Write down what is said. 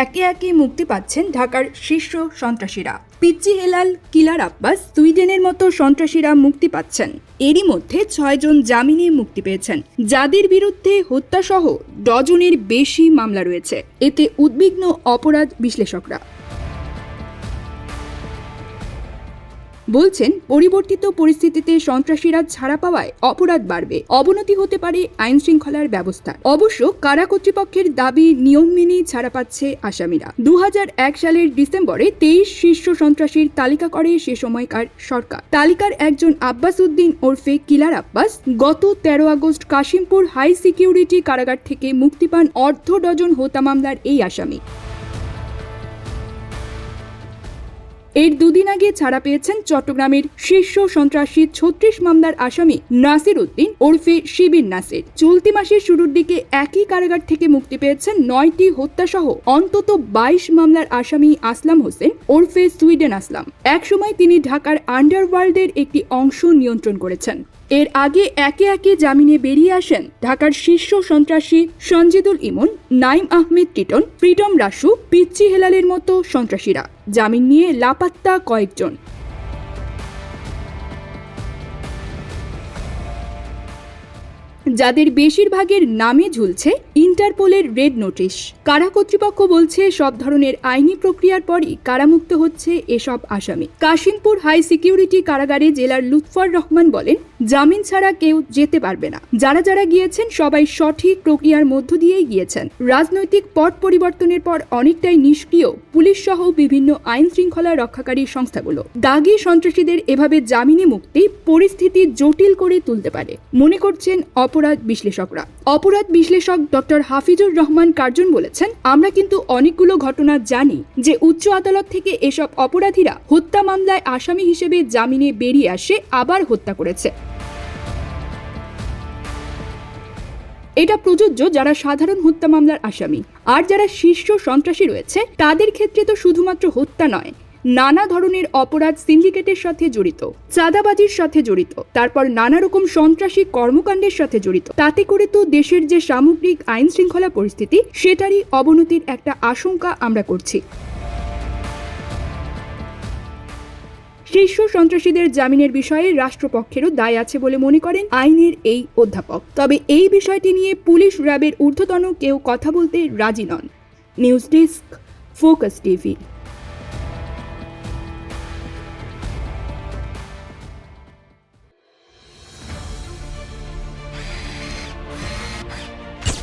একে একে মুক্তি পাচ্ছেন ঢাকার শীর্ষ সন্ত্রাসীরা। পিচ্চি হেলাল, কিলার আব্বাস সুইডেনের মতো সন্ত্রাসীরা মুক্তি পাচ্ছেন। এরই মধ্যে ছয়জন জামিনে মুক্তি পেয়েছেন। যাদের বিরুদ্ধে হত্যাসহ ডজনের বেশি মামলা রয়েছে। এতে উদ্বিগ্ন অপরাধ বিশ্লেষকরা। বলছেন, পরিবর্তিত পরিস্থিতিতে সন্ত্রাসীরা ছাড়া পাওয়ায় অপরাধ বাড়বে। অবনতি হতে পারে আইন শৃঙ্খলার ব্যবস্থা। অবশ্য কারা কর্তৃপক্ষের দাবি, নিয়ম মেনেই ছাড়া পাচ্ছে আসামিরা। দু হাজার এক সালের ডিসেম্বরে তেইশ শীর্ষ সন্ত্রাসীর তালিকা করে সে সময়কার সরকার। তালিকার একজন আব্বাস উদ্দিন ওরফে কিলার আব্বাস গত তেরো আগস্ট কাশিমপুর হাই সিকিউরিটি কারাগার থেকে মুক্তি পান অর্ধ ডজন হত্যা মামলার এই আসামি। এর দুদিন আগে ছাড়া পেয়েছেন চট্টগ্রামের শীর্ষ সন্ত্রাসী ছত্রিশ মামলার আসামি নাসির উদ্দিন ওরফে শিবির নাসির। চলতি মাসের শুরুর দিকে একই কারাগার থেকে মুক্তি পেয়েছেন নয়টি হত্যাসহ অন্তত বাইশ মামলার আসামি আসলাম হোসেন ওরফে সুইডেন আসলাম। একসময় তিনি ঢাকার আন্ডারওয়ার্ল্ডের একটি অংশ নিয়ন্ত্রণ করেছেন। এর আগে একে একে জামিনে বেরিয়ে আসেন ঢাকার শীর্ষ সন্ত্রাসী সঞ্জিদুল ইমন, নাইম আহমেদ টিটন ফ্রিডম রাসু, পিচ্চি হেলালের মতো সন্ত্রাসীরা। জামিন নিয়ে লাপাত্তা কয়েকজন। যাদের বেশিরভাগের নামে ঝুলছে ইন্টারপোলের রেড নোটিশ। কারা কর্তৃপক্ষ বলছে সব ধরনের আইনি প্রক্রিয়ার পরই কারামুক্ত হচ্ছে এসব আসামি। কাশিমপুর হাই সিকিউরিটি কারাগারে জেলার লুৎফর রহমান বলেন, জামিন ছাড়া কেউ যেতে পারবে না। যারা যারা গিয়েছেন সবাই সঠিক প্রক্রিয়ার মধ্য দিয়েই গিয়েছেন। রাজনৈতিক পট পরিবর্তনের পর অনেকটাই নিষ্ক্রিয় পুলিশ সহ বিভিন্ন আইন শৃঙ্খলা রক্ষাকারী সংস্থাগুলো। দাগি সন্ত্রাসীদের এভাবে জামিনে মুক্তি পরিস্থিতি জটিল করে তুলতে পারে। মনে করছেন অপরাধ বিশ্লেষকরা। অপরাধ বিশ্লেষক ডক্টর হাফিজুর রহমান কার্জন বলেছেন, আমরা কিন্তু অনেকগুলো ঘটনা জানি যে উচ্চ আদালত থেকে এসব অপরাধীরা হত্যা মামলায় আসামি হিসেবে জামিনে বেরিয়ে আসে, আবার হত্যা করেছে। এটা প্রযোজ্য যারা সাধারণ হত্যা মামলার আসামি। আর যারা শীর্ষ সন্ত্রাসী রয়েছে, তাদের ক্ষেত্রে তো শুধুমাত্র হত্যা নয় নানা ধরনের অপরাধ সিন্ডিকেটের সাথে জড়িত, চাঁদাবাজির সাথে জড়িত, তারপর নানা রকম সন্ত্রাসী কর্মকাণ্ডের সাথে জড়িত। তাতে করে তো দেশের যে সামগ্রিক আইন শৃঙ্খলা পরিস্থিতি, সেটারই অবনতির একটা আশঙ্কা আমরা করছি। শীর্ষ সন্ত্রাসীদের জামিনের বিষয়ে রাষ্ট্রপক্ষেরও দায় আছে বলে মনে করেন আইনের এই অধ্যাপক। তবে এই বিষয়টি নিয়ে পুলিশ র্যাবের ঊর্ধ্বতন কেউ কথা বলতে রাজি নন। News desk, focus TV.